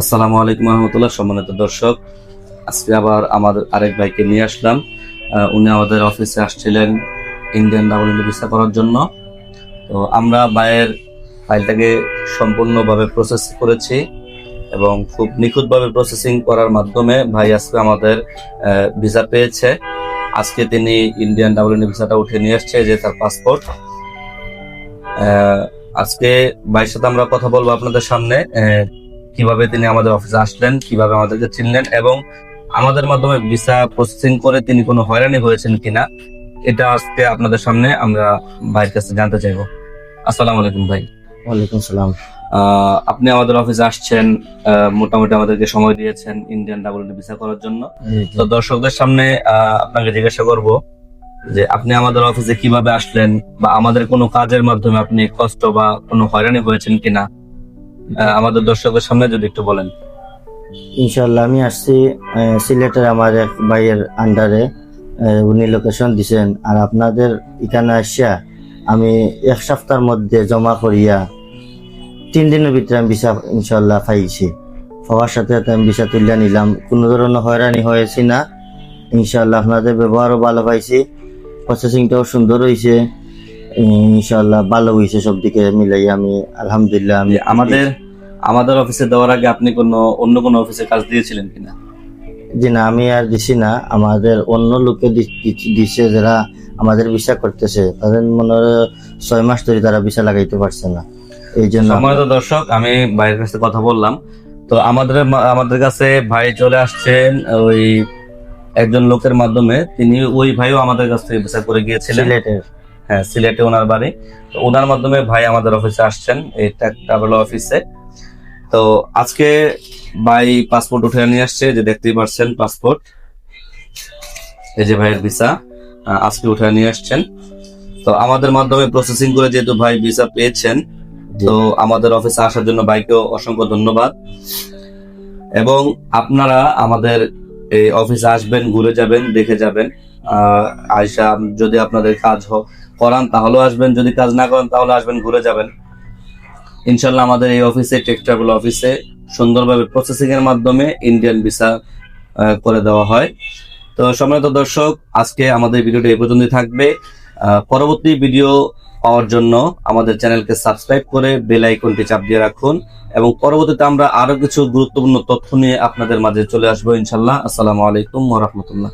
আসসালামু আলাইকুম রহমতুল্লাহ, সম্মানিত দর্শক। আজকে আবার আমাদের আরেক ভাইকে নিয়ে আসলাম। উনি আমাদের অফিসে আসছিলেন ইন্ডিয়ান ডাবল ভিসা করার জন্য। তো আমরা ভাইয়ের ফাইলটাকে সম্পূর্ণভাবে প্রসেস করেছি এবং খুব নিখুঁতভাবে প্রসেসিং করার মাধ্যমে ভাই আজকে আমাদের ভিসা পেয়েছে। আজকে তিনি ইন্ডিয়ান ডাবল ইন্ডি ভিসাটা উঠে নিয়ে আসছে যে তার পাসপোর্ট আজকে ভাইয়ের সাথে আমরা কথা বলব আপনাদের সামনে। কীভাবে তিনি আমাদের অফিসে আসলেন কীভাবে আমাদেরকে চিনলেন এবং আমাদের মাধ্যমে ভিসা প্রসেসিং করে তিনি কোনো হয়রানি হয়েছেন কিনা এটা আজকে আপনাদের সামনে আমরা ভাইয়ের কাছে জানতে চাইব। আসসালামু আলাইকুম ভাই। ওয়ালাইকুম সালাম। আপনি আমাদের অফিসে আসছেন আহ, মোটামুটি আমাদেরকে সময় দিয়েছেন ইন্ডিয়ান ডাবল ভিসা করার জন্য। তো দর্শকদের সামনে আহ, আপনাকে জিজ্ঞাসা করব যে আপনি আমাদের অফিসে কীভাবে আসলেন বা আমাদের কোনো কাজের মাধ্যমে আপনি কষ্ট বা কোনো হয়রানি হয়েছেন কিনা? আমাদের দর্শকদের সামনে যদি একটু বলেন। ইনশাল্লাহ আমি আসছি সিলেটের আমার এক ভাইয়ের আন্ডারে উনি লোকেশন দিছেন। আর আপনাদের এখানে আসিয়া আমি এক সপ্তাহের মধ্যে জমা করিয়া তিন দিনের ভিতরে আমি ভিসা ইনশাল্লাহ পাইছি। পাওয়ার সাথে সাথে আমি ভিসা তুলিয়া নিলাম। কোনো ধরনের হয়রানি হয়েছি না। ইনশাল্লাহ আপনাদের ব্যবহারও ভালো পাইছি। প্রসেসিংটাও সুন্দর হয়েছে ইনশাল্লাহ ভালো হয়েছে সব দিকে মিলাই আমি আলহামদুলিল্লাহ আমি আমাদের আমাদের অফিসে দেওয়ার আগে আপনি কোনো অন্য কোনো অফিসে কাজ দিয়েছিলেন কিনা? জি না আমি আর দিছি না। আমাদের অন্য লোকে দি- দি- দিছে যারা আমাদের ভিসা করতেছে। তাদের মনে হয় ছয় মাস ধরে তারা ভিসা লাগাইতে পারছে না। এই জন্য সম্মানিত দর্শক আমি ভাইয়ের কাছে কথা বললাম। তো আমাদের আমাদের কাছে ভাই চলে আসছেন ওই একজন লোকের মাধ্যমে। তিনি ওই ভাইও আমাদের কাছ থেকে ভিসা করে গিয়েছিলেন। হ্যাঁ সিলেটে ওনার বাড়ি। তো ওনার মাধ্যমে ভাই আমাদের অফিসে আসছেন এই ট্রাভেল অফিসে তো আজকে ভাই পাসপোর্ট উঠে নিয়ে আসছে যে দেখতেই পাচ্ছেন পাসপোর্ট এই যে ভাইয়ের ভিসা আজকে উঠে নিয়ে আসছেন। তো আমাদের মাধ্যমে প্রসেসিং করে যেহেতু ভাই ভিসা পেয়েছেন তো আমাদের অফিসে আসার জন্য ভাইকেও অসংখ্য ধন্যবাদ। এবং আপনারা আমাদের এই অফিসে আসবেন ঘুরে যাবেন দেখে যাবেন। আহ, আয়সা যদি আপনাদের কাজ হ- করান, তাহলেও আসবেন। যদি কাজ না করেন, তাহলে আসবেন, ঘুরে যাবেন। ইনশাল্লাহ আমাদের এই অফিসে টেক ট্রাভেল অফিসে সুন্দরভাবে প্রসেসিং এর মাধ্যমে ইন্ডিয়ান ভিসা করে দেওয়া হয়। তো সম্মানিত দর্শক, আজকে আমাদের ভিডিওটা এই পর্যন্তই থাকবে। পরবর্তী ভিডিও পাওয়ার জন্য আমাদের চ্যানেলকে সাবস্ক্রাইব করে বেল আইকনটি চাপ দিয়ে রাখুন এবং পরবর্তীতে আমরা আরও কিছু গুরুত্বপূর্ণ তথ্য নিয়ে আপনাদের মাঝে চলে আসব ইনশাল্লাহ। আসসালামু আলাইকুম রাহমাতুল্লাহ।